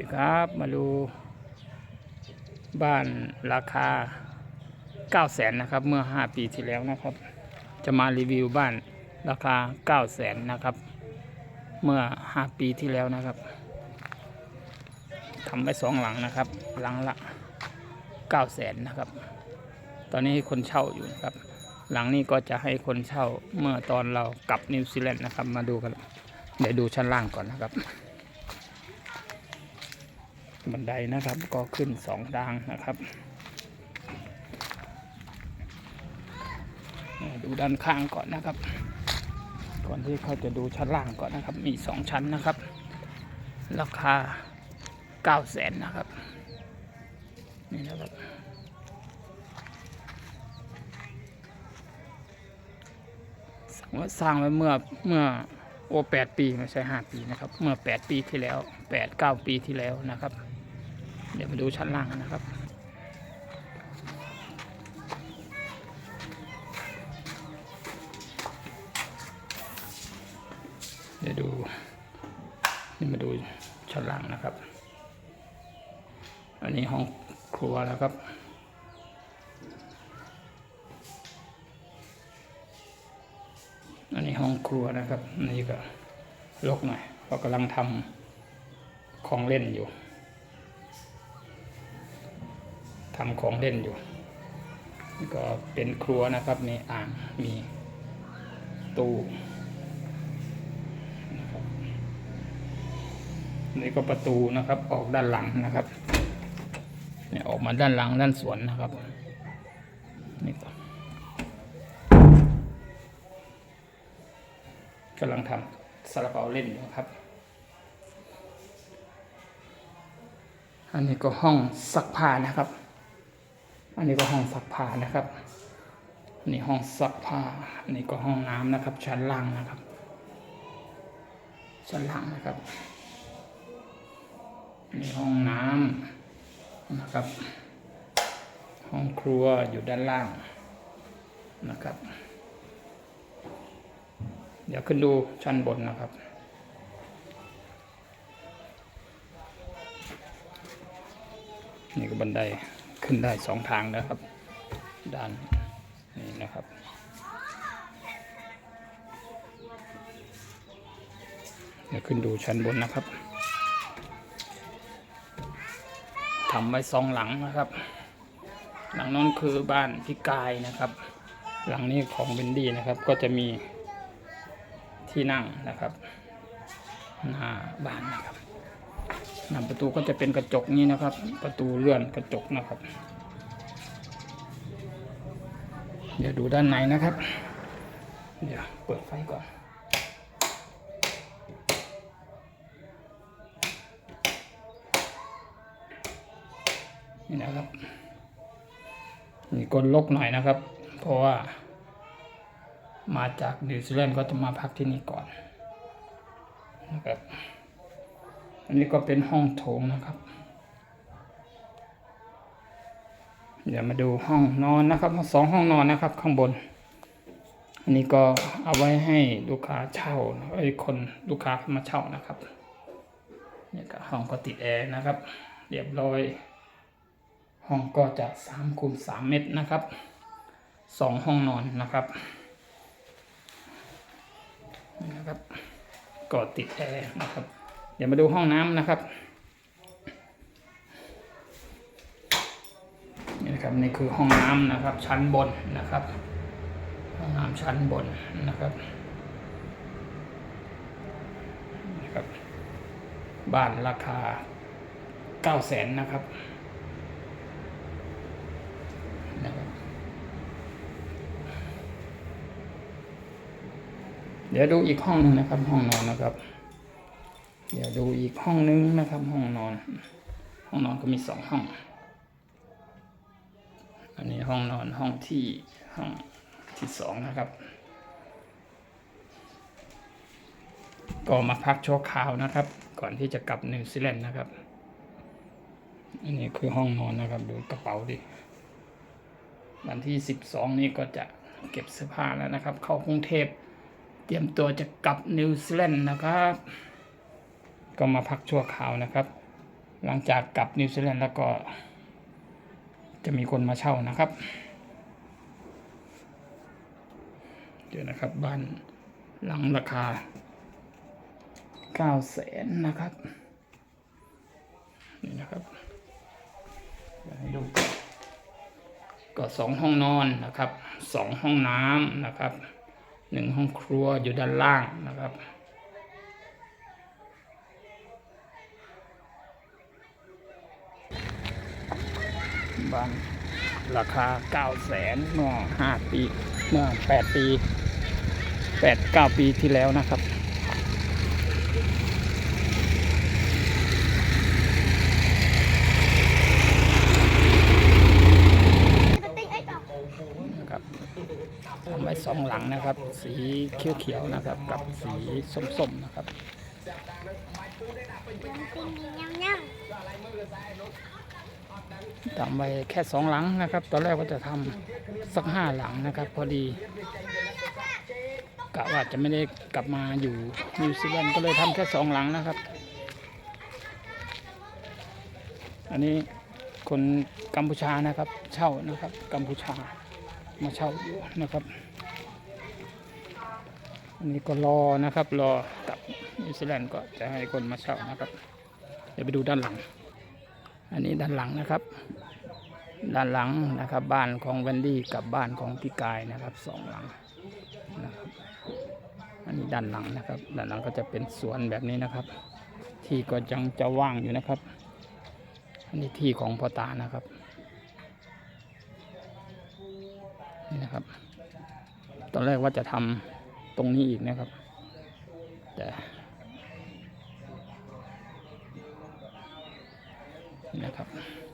ดีครับมาดูบ้านราคา 9 0 0แสนนะครับ เมื่อ 5 ปีที่แล้วนะครับ จะมารีวิวบ้านราคา 9 0 0แสนนะครับ เมื่อ 5 ปีที่แล้วนะครับทำไปสองหลังนะครับ หลังละ 9 0 0แสนนะครับ ตอนนี้ให้คนเช่าอยู่นะครับ หลังนี้ก็จะให้คนเช่าเมื่อตอนเรากลับนิวซีแลนด์นะครับ มาดูกัน เดี๋ยวดูชั้นล่างก่อนนะครับ บันไดนะครับ ก็ขึ้นสองทางนะครับ ดูด้านข้างก่อนนะครับ ก่อนที่เขาจะดูชั้นล่างก่อนนะครับ มีสองชั้นนะครับ ราคาเก้าแสนนะครับ นี่นะครับว่าสร้างไว้เมื่อเมื่อโอแปดปีไม่ใช่ห้าปีนะครับ เมื่อแปดปีที่แล้วแปดเก้าปีที่แล้วนะครับ เดี๋ยวมาดูชั้นล่างนะครับเดี๋ยวดูนี่มาดูชั้นล่างนะครับ อันนี้ห้องครัวแล้วครับ อันนี้ห้องครัวนะครับนนี่ก็รกหน่อยเพราะกำลังทำของเล่นอยู่ ทำของเล่นอยู่ ก็เป็นครัวนะครับ มีอ่างมีตู้นี่ก็ประตูนะครับ ออกด้านหลังนะครับเนี่ยออกมาด้านหลังด้านสวนนะครับนี่ก็กำลังทำซาลาเปาเล่นอยู่ครับ อันนี้ก็ห้องซักผ้านะครับ อันนี้ก็ห้องซักผ้านะครับอันนี้ห้องซักผ้าอันนี้ก็ห้องน้ำนะครับ ชั้นล่างนะครับ ชั้นล่างนะครับอันนี้ห้องน้ำนะครับ ห้องครัวอยู่ด้านล่างนะครับ เดี๋ยวขึ้นดูชั้นบนนะครับนี่ก็บันได ขึ้นได้สองทางนะครับ ด้านนี้นะครับเดี๋ยวขึ้นดูชั้นบนนะครับทำไว้สองหลังนะครับ หลังนั้นคือบ้านพี่กายนะครับ หลังนี้ของเบนดี้นะครับ ก็จะมีที่นั่งนะครับ หน้าบ้านนะครับ หน้าประตูก็จะเป็นกระจกนี้นะครับ ประตูเลื่อนกระจกนะครับ เดี๋ยวดูด้านในนะครับ เดี๋ยวเปิดไฟก่อนนี่นะครับนี่กลลกหน่อยนะครับ เพราะว่า มาจากนิวซีแลนด์ก็จะมาพักที่นี่ก่อนนะครับ อันนี้ก็เป็นห้องโถงนะครับ เดี๋ยวมาดูห้องนอนนะครับสองห้องนอนนะครับ ข้างบน อันนี้ก็เอาไว้ให้ลูกค้าเช่าไอ้คนลูกค้ามาเช่านะครับเนี่ยก็ห้องก็ติดแอร์นะครับ เรียบร้อย ห้องก็จะสามคูณสามเมตรนะครับสองห้องนอนนะครับนี่นะครับ ก็ติดแอร์นะครับ เดี๋ยวมาดูห้องน้ำนะครับนี่นะครับนี่คือห้องน้ำนะครับ ชั้นบนนะครับ ห้องน้ำชั้นบนนะครับนะครับ บ้านราคาเก้าแสนนะครับนะครับเดี๋ยวดูอีกห้องหนึ่งนะครับ ห้องนอนนะครับ เดี๋ยวดูอีกห้องนึงนะครับ ห้องนอน ห้องนอนก็มีสองห้อง อันนี้ห้องนอนห้องที่ห้องที่สองนะครับ ก็มาพักชั่วคราวนะครับ ก่อนที่จะกลับนิวซีแลนด์นะครับ อันนี้คือห้องนอนนะครับ ดูกระเป๋าดิ วันที่สิบสองนี้ก็จะเก็บเสื้อผ้าแล้วนะครับ เข้ากรุงเทพเตรียมตัวจะกลับนิวซีแลนด์นะครับ ก็มาพักชั่วคราวนะครับ หลังจากกลับนิวซีแลนด์แล้วก็ จะมีคนมาเช่านะครับเดี๋ยวนะครับบ้านหลังราคาเก้าแสนนะครับ นี่นะครับให้ดูก็สองห้องนอนนะครับสองห้องน้ำนะครับหนึ่งห้องครัวอยู่ด้านล่างนะครับ บ้านราคา9 0 0แสนเมื่อ5ปีเมื่อ8ปี8 9ปีที่แล้วนะครับนะครับทำไว้สองหลังนะครับ สีเขียวๆนะครับ กับสีส้มๆนะครับ ทำไว้แค่สองหลังนะครับ ตอนแรกว่าจะทำสักห้าหลังนะครับ พอดีกะว่าจะไม่ได้กลับมาอยู่นิวซีแลนด์ก็เลยทำแค่สองหลังนะครับ อันนี้คนกัมพูชานะครับ เช่านะครับ กัมพูชามาเช่าอยู่นะครับ อันนี้ก็รอนะครับ รอกับนิวซีแลนด์ก็จะให้คนมาเช่านะครับ เดี๋ยวไปดูด้านหลัง อันนี้ด้านหลังนะครับ ด้านหลังนะครับ บ้านของแวนดี้กับบ้านของพี่กายนะครับสองหลังนะครับ อันนี้ด้านหลังนะครับ ด้านหลังก็จะเป็นสวนแบบนี้นะครับ ที่ก็ยังจะว่างอยู่นะครับ อันนี้ที่ของพ่อตานะครับ นี่นะครับ ตอนแรกว่าจะทำตรงนี้อีกนะครับ แต่ 系啊。